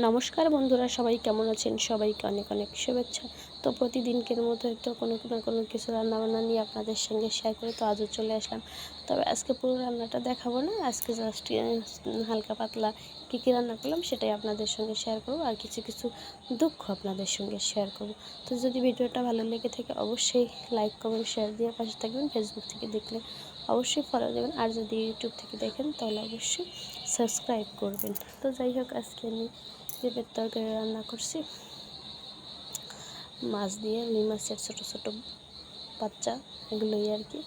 নমস্কার বন্ধুরা, সবাই কেমন আছেন? সবাইকে অনেক অনেক শুভেচ্ছা। তো প্রতিদিনকের মতো তো কোনো না কোনো কিছু রান্নাবান্না নিয়ে আপনাদের সঙ্গে শেয়ার করে তো আজও চলে আসলাম। তবে আজকে পুরো রান্নাটা দেখাবো না, আজকে জাস্ট হালকা পাতলা কী কী রান্না করলাম সেটাই আপনাদের সঙ্গে শেয়ার করব আর কিছু কিছু দুঃখ আপনাদের সঙ্গে শেয়ার করব। তো যদি ভিডিওটা ভালো লেগে থাকে অবশ্যই লাইক কমেন্ট শেয়ার দিয়ে পাশে থাকবেন ফেসবুক থেকে দেখলে অবশ্যই ফলো দেবেন। আর যদি ইউটিউব থেকে দেখেন তাহলে অবশ্যই সাবস্ক্রাইব করবেন। তো যাই হোক, আজকে আমি পেঁপের তরকারি রান্না করছি। মাছ দিয়ে, রুই মাছের ছোটো ছোটো বাচ্চা, এগুলোই আর কি।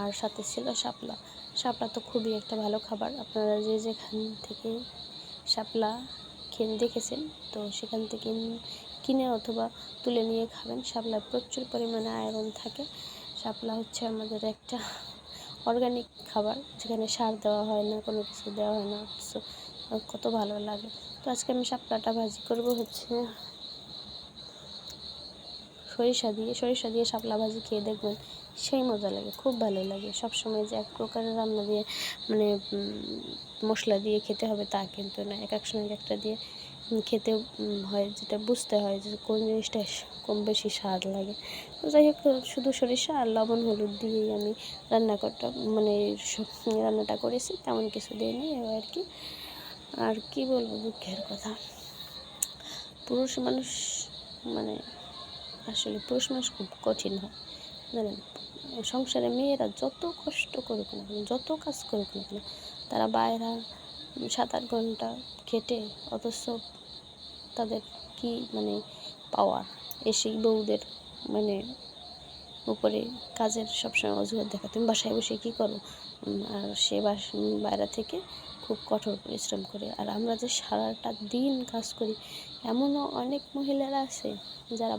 আর সাথে ছিল শাপলা। শাপলা তো খুবই একটা ভালো খাবার। আপনারা যে যেখান থেকে শাপলা খেয়ে দেখেছেন, তো সেখান থেকে কিনে অথবা তুলে নিয়ে খাবেন। শাপলায় প্রচুর পরিমাণে আয়রন থাকে। শাপলা হচ্ছে আমাদের একটা অর্গানিক খাবার, যেখানে সার দেওয়া হয় না, কোনো কিছু দেওয়া হয় না। কত ভালো লাগে। তো আজকে আমি শাপলাটা ভাজি করব হচ্ছে সরিষা দিয়ে। সরিষা দিয়ে শাপলা ভাজি খেয়ে দেখবেন সেই মজা লাগে, খুব ভালো লাগে। সব সময় যে এক প্রকারের রান্না দিয়ে মানে মশলা দিয়ে খেতে হবে তা কিন্তু না। এক এক সময় একটা দিয়ে খেতে হয়, যেটা বুঝতে হয় যে কোন জিনিসটা কম বেশি স্বাদ লাগে। তো যাই হোক, শুধু সরিষা আর লবণ, হলুদ দিয়েই আমি রান্না করতে মানে রান্নাটা করেছি, তেমন কিছু দিয়ে দিইনি আর কি। আর কি বলব, দুঃখের কথা। পুরুষ মানুষ মানে আসলে পুরুষ মানুষ খুব কঠিন হয়। জানেন, সংসারে মেয়েরা যত কষ্ট করুক না কেন, যত কাজ করুক না কেন, তারা বাইরা সাত আট ঘণ্টা খেটে অথচ তাদের কি মানে পাওয়ার এসেই বউদের মানে উপরে কাজের সবসময় অজুহাত দেখা তুমি বাসায় বসে কী করো? আর সে বাস বাইরে থেকে খুব কঠোর পরিশ্রম করে। আর আমরা যে সারাটা দিন কাজ করি, এমনও অনেক মহিলারা আছে যারা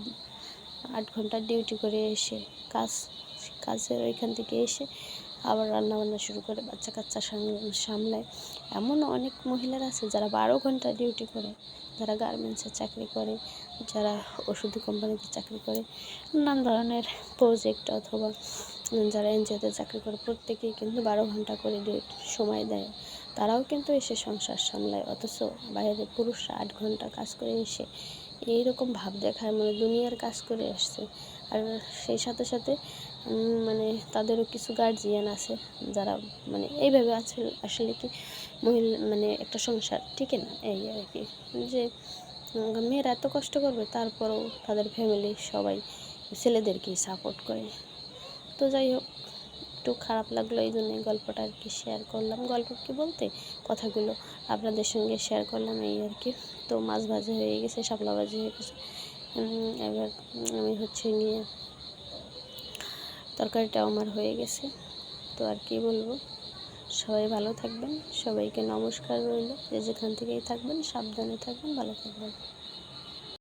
আট ঘণ্টা ডিউটি করে এসে কাজ, কাজের ওইখান থেকে এসে আবার রান্নাবান্না শুরু করে বাচ্চা কাচ্চা সামলায়। এমনও অনেক মহিলারা আছে যারা বারো ঘণ্টা ডিউটি করে, যারা গার্মেন্টসে চাকরি করে, যারা ওষুধ কোম্পানিতে চাকরি করে, নানান ধরনের প্রজেক্ট অথবা যারা এনজিওতে চাকরি করে, প্রত্যেকেই কিন্তু বারো ঘণ্টা করে ডিউটি সময় দেয়। তারাও কিন্তু এসে সংসার সামলায়, অথচ বাইরে পুরুষরা আট ঘণ্টা কাজ করে এসে এইরকম ভাব দেখায় মানে দুনিয়ার কাজ করে আসছে। আর সেই সাথে সাথে মানে তাদেরও কিছু গার্জিয়ান আছে যারা মানে এইভাবে আছে আসলে কি মহিলা মানে একটা সংসার ঠিক না? এই আর কি। যে মেয়েরা এত কষ্ট করবে, তারপরেও তাদের ফ্যামিলি সবাই ছেলেদেরকেই সাপোর্ট করে। তো যাই হোক একটু খারাপ লাগল, এই জন্য গল্পটা আর কি শেয়ার করলাম। গল্প কি বলতে? কথাগুলো আপনাদের সঙ্গে শেয়ার করলাম এই আর কি। তো মাছ ভাজি হয়ে গেছে, শাপলা ভাজি হয়ে গেছে। এবার আমি হচ্ছে গিয়ে তরকারিটাও আমার হয়ে গেছে। তো আর কি বলব? সবাই ভালো থাকবেন, সবাইকে নমস্কার রইল। যে যেখান থেকেই থাকবেন, সাবধানে থাকবেন, ভালো থাকবেন।